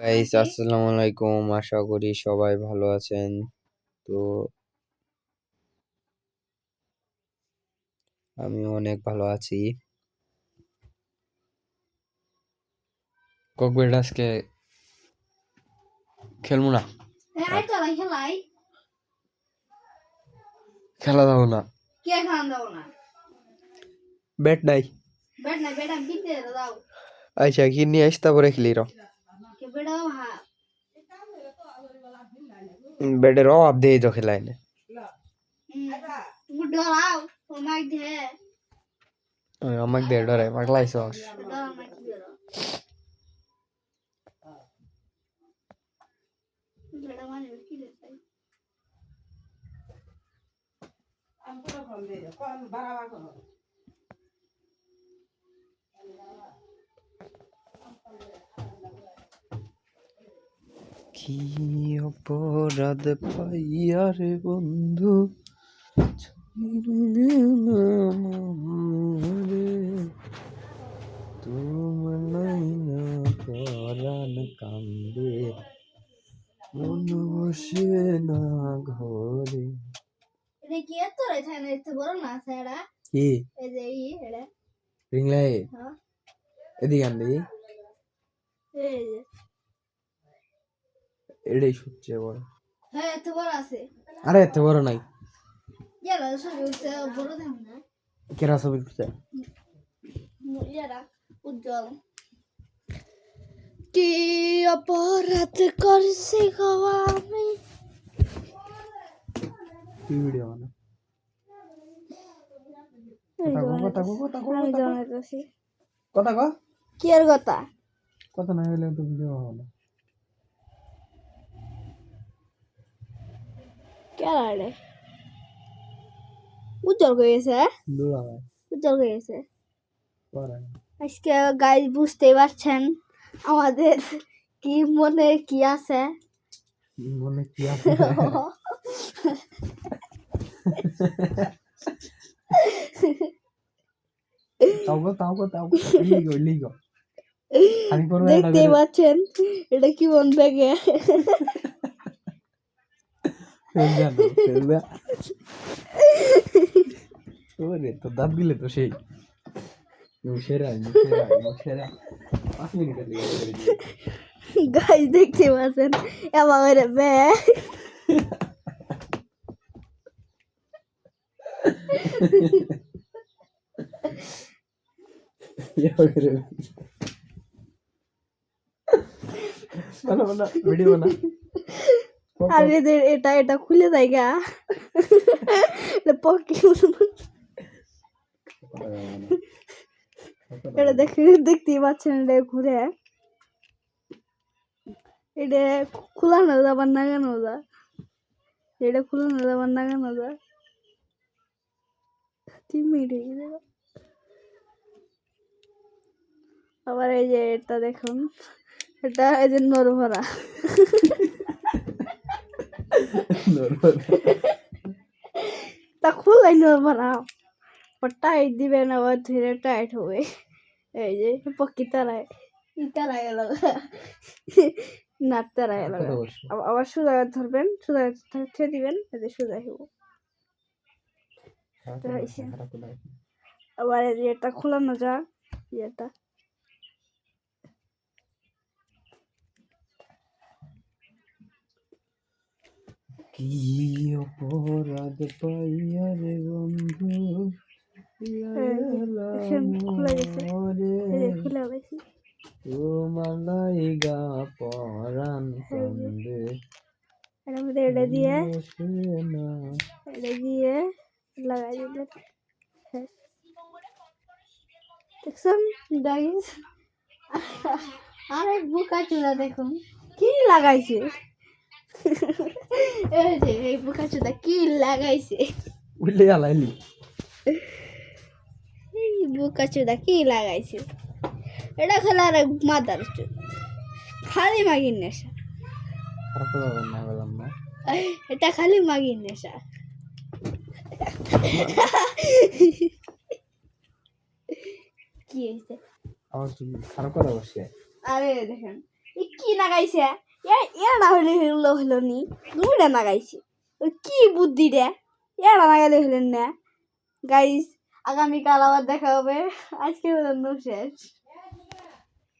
Guys আসসালামু আলাইকুম। আশা করি সবাই ভালো আছেন। তো আমি অনেক ভালো আছি। ককবেট আজকে খেলব না? খেলাই। খেলা দাও না। ব্যাট নাই। বেট না বেটা বিদে দাও। আচ্ছা কি নিয়ে আসতে তারপরে খেলি র। ব্যাটের অভাব দিয়ে তো খেলাই না গুড দাও দে। আমাকে দে পাগলাইছ দাও মাই দে বেটা মানে কি রে কি অপরাধ পাইয়া রে বন্ধু? ছাড়িলে না আমারে। তোমার নাই না পরাণ কান্দে মন বসে না ঘরে। এটা কি এত রে? এত বড় না সেটা কি? এই যে ই এটা রিংলাই হ্যাঁ। এদিকে এই যে। এটাই সবচেয়ে বড়। হ্যাঁ এত বড় আছে। আরে এত বড় নাই। ইয়ালা সব হচ্ছে বড় দাম না। কেরা ছবি করছে ইয়ারা উজ্জ্বল। কি অপরাধ করছি গো আমি? কি ভিডিও মানে কথা কো কথা কো কথা কো জানাই করছি কথা কো কি আর কথা? কথা না হইলে তো ভিডিও হবে না। কে উজ্জ্বল হয়ে গেছে উজ্জ্বল হয়ে গেছে। আজকে গাইজ বুঝতেই পারছেন আমাদের কি মনে কি আছে? মনে কি আছে? এটা পাচ্ছেন এটা কি মন ফেলবে ওরে তো দাঁত দিলে তো সেই। গাইজ দেখতে পাচ্ছেন? এবার বানা বানা ভিডিও বানা। আর এদের এটা এটা খুলে দেয় গা। পকি এটা দেখে দেখতেই পাচ্ছেন এটা ঘুরে। এটা খোলানো যাবার নাগানো যা। এটা খোলানো যাবার নাগানো যা। তিন মিনিট আবার এই যে এটা দেখুন। এটা এই যে নরভরা। তা খুলাই নরভরা টাইট দিবেন আবার ধীরে টাইট হবে এই যে পক্ষী তারায় তারায় গেল নাট তারায় গেল আবার- সোজা ধরবেন সোজা ছেড়ে দিবেন এই যে সোজা হইব আবার এই যে এটা খোলানো যাক এটা কি অপরাধ পাইয়া রে বন্ধু? দেখেন, খুলে গেছে। এই যে খুলে গেছি। তোমালাই গা পরাণ কান্দে এটা দিয়ে এটা দিয়ে লাগাই দিলে শেষ। দেখছেন গাইস আরে বুকা চুলা দেখুন। কি লাগাইছে? এই যে এই চুলা কি লাগাইছে উঠলে আলাইলি এই বুকা চুদা কি লাগাইছে এটা খেলে আর মাদার চুদ খালি মাগির নেশা খারাপ কথা না বললাম না এটা খালি মাগির নেশা কি হয়েছে আমার খারাপ কথা বসে আরে দেখেন কি নাগাইছে এরা না হলে হলো হলো নি? দুইটা নাগাইছে কি বুদ্ধি রে? এরা নাগাইলে হলেন না। গাইস, আগামীকাল আবার দেখা হবে। আজকে শেষ।